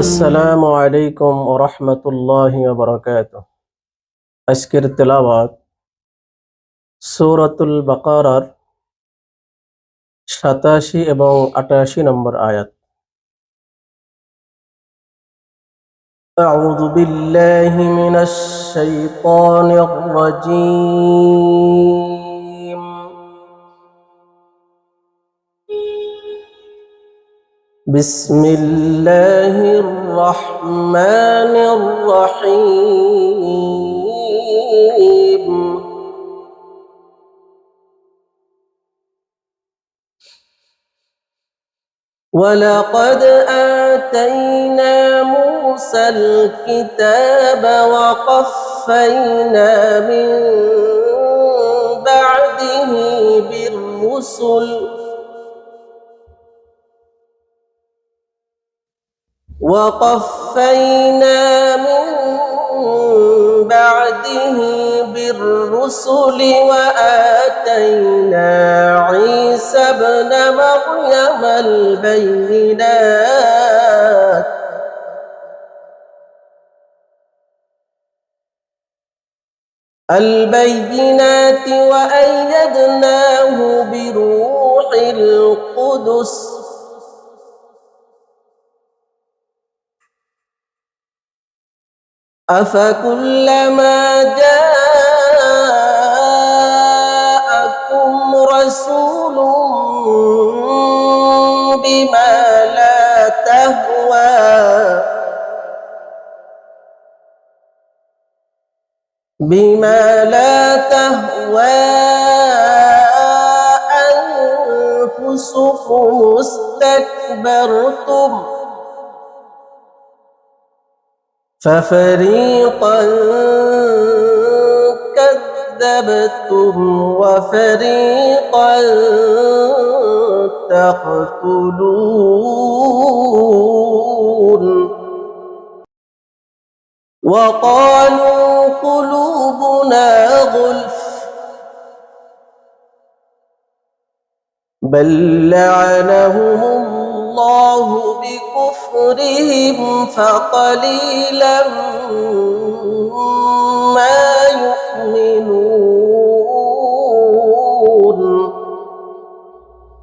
আসসালামু আলাইকুম ওরহমতুল্লাহ বরকাত আজকের তেলাওয়াত সূরাতুল বাকারার সাতাশি এবং আটাশি নম্বর আয়াত أعوذ بالله من الشيطان الرجيم بسم الله الرحمن الرحيم. ولقد آتينا موسى الكتاب وقفينا من بعده بالرسل وقفينا من بعده بالرسل وآتينا عيسى ابن مريم البينات. البينات وأيدناه بروح القدس أفكلما جاءكم رسول بما لا تهوى. بما لا تهوى أنفسكم استكبرتم. ففريقا كذبتم وفريقا تقتلون. وقالوا قلوبنا غلف بل لعنهم الله بكفرهم فقليلا ما يؤمنون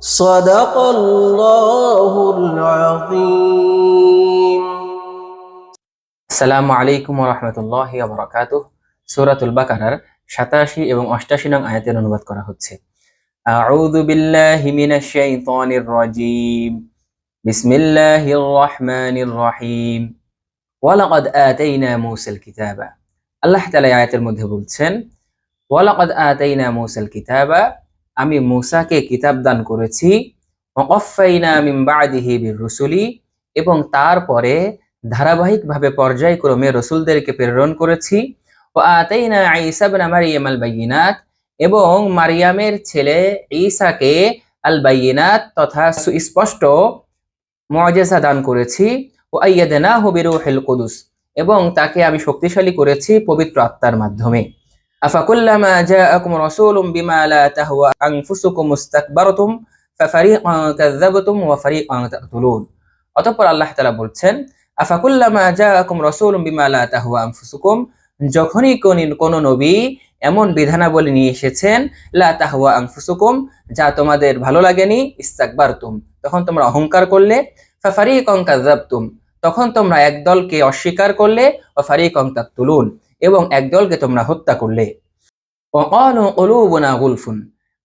صدق الله العظيم আসসালামু আলাইকুম রহমতুল্লাহ বরকাত সুরাতুল বাকারার সাতাশি এবং অষ্টাশি নং আয়াতের অনুবাদ করা হচ্ছে আউযু বিল্লাহি মিনাশ শাইতানির রাজীম বিসমিল্লাহির রহমানির রহিম ওয়ালাকাদ আতাইনা মূসাল কিতাবা। আল্লাহ তাআলা আয়াতের মধ্যে বলছেন, ওয়ালাকাদ আতাইনা মূসাল কিতাবা, আমি মূসাকে কিতাব দান করেছি ওয়াকাফাইনা মিন বাদিহি বিররুসুলি, এবং তারপরে ধারাবাহিকভাবে পর্যায়ক্রমে রসুলদেরকে প্রেরণ করেছি ও আতাইনা ঈসা ইবনে মারইয়াম আল বাইয়িনাত এবং মারিয়ামের ছেলে ঈসাকে আল বাইয়িনাত তথা সুস্পষ্ট মুআজিজা দান করেছি। ও আইয়াদনাহু বিরূহিল কুদুস। এবং তাকে আমি শক্তিশালী করেছি পবিত্র আত্মার মাধ্যমে। আফাকুল্লামা জাআকুম রাসূলুম বিমা লা তাহওয়া আনফুসুকুম ইস্তাকবারতুম ফাফারিকান কাযযাবতুম ওয়া ফারিকান তাকতুলুন। অতঃপর আল্লাহ তাআলা বলছেন, আফাকুল্লামা জাআকুম রাসূলুম বিমা লা তাহওয়া আনফুসুকুম, যখনই কোন কোন নবী এমন বিধানাবলী নিয়ে এসেছেন, লা তাহওয়া আনফুসুকুম, যা তোমাদের ভালো লাগেনি, ইস্তাকবারতুম। তখন তোমরা অহংকার করলে ফাফারিকান কাযযাবতুম। তখন তোমরা এক দলকে অস্বীকার করলে ও ফারিকান তাকতুলুন, এবং এক দলকে তোমরা হত্যা করলে। ওয়াকালু গুলফুন।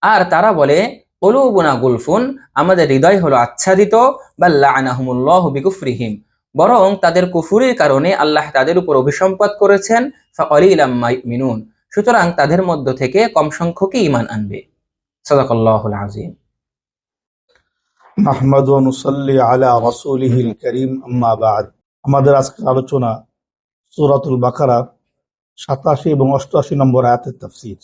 আর তারা বলে কুলুবুনা গুলফুন আমাদের হৃদয় হলো আচ্ছাদিত বা লাআনাহুমুল্লাহু বিকুফরিহিম। বরং তাদের কুফুরির কারণে আল্লাহ তাদের উপর অভিসম্পাত করেছেন ফাকালিলাম মা ইউমিনুন। সুতরাং তাদের মধ্য থেকে কম সংখ্যকই ঈমান আনবে। সাদাকাল্লাহুল আযীম। নুসল্লি আলা আমাদের আজকের আলোচনা সূরাতুল বাকারা, সাতাশি এবং অষ্টআশি নম্বর আয়াতের তাফসীর।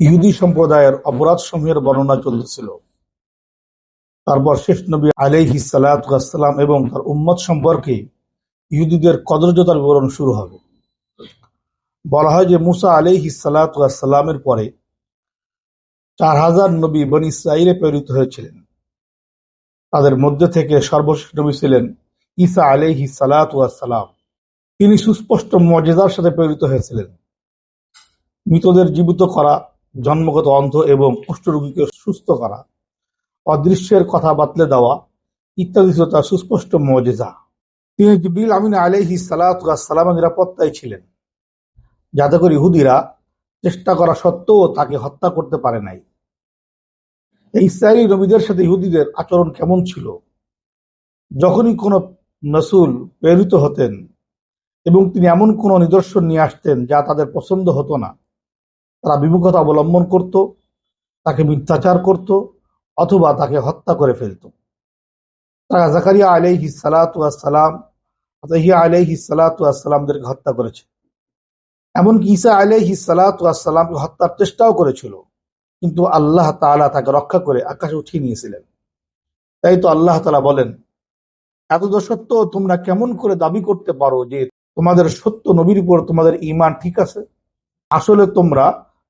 ইহুদি সম্প্রদায়ের অপরাধ সমূহের বর্ণনা চলতেছিল। তারপর শেষ নবী আলাইহি সালাম এবং তার উম্মত সম্পর্কে ইহুদিদের কদর্যতার বিবরণ শুরু হবে। বলা হয় যে মুসা আলাইহি সালামের পরে চার হাজার নবী বনি ইসরাইলে প্রেরিত হয়েছিলেন। তাদের মধ্যে থেকে সর্বশেষ নবী ছিলেন ঈসা আলাইহি সালাম তিনি সুস্পষ্ট মর্যাদার সাথে প্রেরিত হয়েছিলেন। মৃতদের জীবিত করা, জন্মগত অন্ধ এবং কুষ্ঠরোগীকে সুস্থ করা, অদৃশ্যের কথা বাতলে দেওয়া ইত্যাদি ছিল তার সুস্পষ্ট মর্যাদা তিনি জিবরিল আমিন আলাইহি সালামের নিরাপত্তায় ছিলেন। যাতে করে ইহুদিরা চেষ্টা করা সত্ত্বেও তাকে হত্যা করতে পারে নাই। ইসরায়েলি নবীদের সাথে ইহুদিদের আচরণ কেমন ছিল? যখনই কোনো নসুল প্রেরিত হতেন এবং তিনি এমন কোনো নিদর্শন নিয়ে আসতেন যা তাদের পছন্দ হতো না, তারা বিমুখতা অবলম্বন করত, তাকে মিথ্যাচার করত অথবা তাকে হত্যা করে ফেলত। তারা জাকারিয়া আলাইহি সালাতাম হিয়া আলাইহি সালাতামদেরকে হত্যা করেছে। এমনকি ঈসা আলাইহি সালাতামকে হত্যার চেষ্টাও করেছিল। কিন্তু আল্লাহ তাআলা তাকে রক্ষা করে আকাশে উঠিয়ে নিয়েছিলেন। তাই তো আল্লাহ তালা বলেন, এত সত্ত্বেও তোমরা কেমন করে দাবি করতে পারো যে তোমাদের সত্য নবীর উপর তোমাদের ঈমান ঠিক আছে? আসলে তোমরা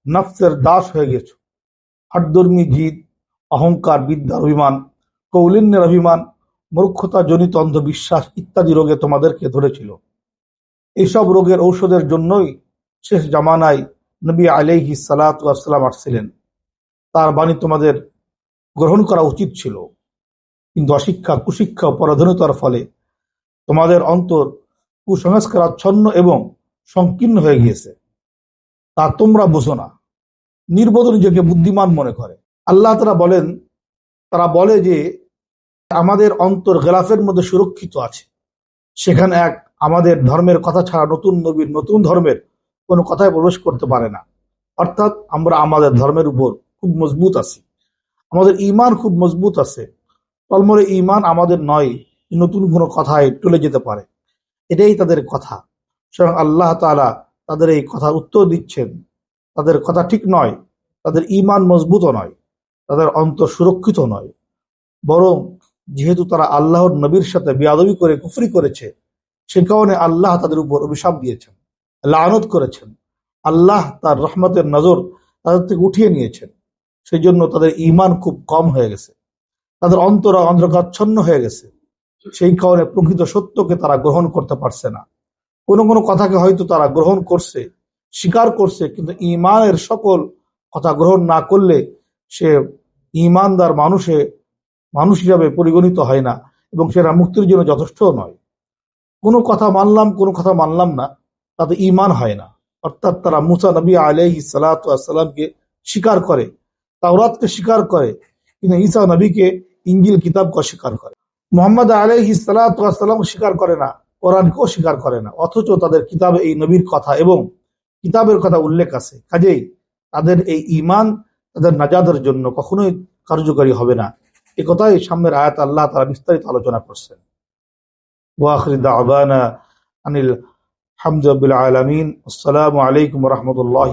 নফসের দাস হয়ে গেছো। হটধর্মী জিদ, অহংকার বিদ্যার অভিমান, কৌলিন্যের অভিমান মূর্খতা জনিত অন্ধবিশ্বাস ইত্যাদি রোগে তোমাদেরকে ধরেছিল। এইসব রোগের ঔষধের জন্যই শেষ জামানায় নবী আলাইহি সালাতাম আসছিলেন। তার বাণী তোমাদের গ্রহণ করা উচিত ছিল। কিন্তু অশিক্ষা, কুশিক্ষা পরাধীনতার ফলে তোমাদের অন্তর কুসংস্কার আচ্ছন্ন এবং সংকীর্ণ হয়ে গিয়েছে। তা তোমরা বোঝো না। নির্বোধ নিজেকে বুদ্ধিমান মনে করে। আল্লাহ তারা বলেন, তারা বলে যে, আমাদের অন্তর গেলাফের মধ্যে সুরক্ষিত আছে। সেখানে এক আমাদের ধর্মের কথা ছাড়া নতুন নবীর নতুন ধর্মের কোনো কথায় প্রবেশ করতে পারে না। অর্থাৎ আমরা আমাদের ধর্মের উপর খুব মজবুত আছি। আমাদের ইমান খুব মজবুত আছে। তলমরে ইমান আমাদের নয় নতুন কোনো কথায় টলে যেতে পারে। এটাই তাদের কথা। স্বয়ং আল্লাহ তালা তাদের এই কথার উত্তর দিচ্ছেন। তাদের কথা ঠিক নয়, তাদের ইমান মজবুত নয়, তাদের অন্তর সুরক্ষিত নয়। বরং যেহেতু তারা আল্লাহর নবীর সাথে বিয়াদবি করে, কুফরি করেছে, সে কারণে আল্লাহ তাদের উপর অভিশাপ দিয়েছেন, লানত করেছেন। আল্লাহ তার রহমতের নজর তাদের থেকে উঠিয়ে নিয়েছেন। সেই জন্য তাদের ইমান খুব কম হয়ে গেছে। তাদের অন্তর অন্ধকাচ্ছন্ন হয়ে গেছে। সেই কারণে প্রকৃত সত্যকে তারা গ্রহণ করতে পারছে না। কোনো কোনো কথাকে হয়তো তারা গ্রহণ করছে, স্বীকার করছে, কিন্তু ইমানের সকল কথা গ্রহণ না করলে সে ইমানদার মানুষে, মানুষ হিসাবে পরিগণিত হয় না এবং সেটা মুক্তির জন্য যথেষ্ট নয়। কোনো কথা মানলাম, কোনো কথা মানলাম না, তাতে ইমান হয় না। অর্থাৎ তারা মুসা নবী আলহি সালাতামকে স্বীকার করে। তাওরাতকে স্বীকার করে, কিন্তু ঈসা নবীকে ইঞ্জিল কিতাবকে অস্বীকার করে। মোহাম্মদ আলহি সালাতাম স্বীকার করে না, কোরআনকেও স্বীকার করে না, অথচ তাদের কিতাবে এই নবীর কথা এবং কিতাবের কথা উল্লেখ আছে। কাজেই তাদের এই ইমান তাদের নাজাদের জন্য কখনোই কার্যকরী হবে না। এ কথাই সামনের আয়াত আল্লাহ তারা বিস্তারিত আলোচনা করছেন। ওয়াখরি দাওয়ানা আনিল হামদুলিল্লাহ আলামিন। আসসালামু আলাইকুম রহমতুল্লাহ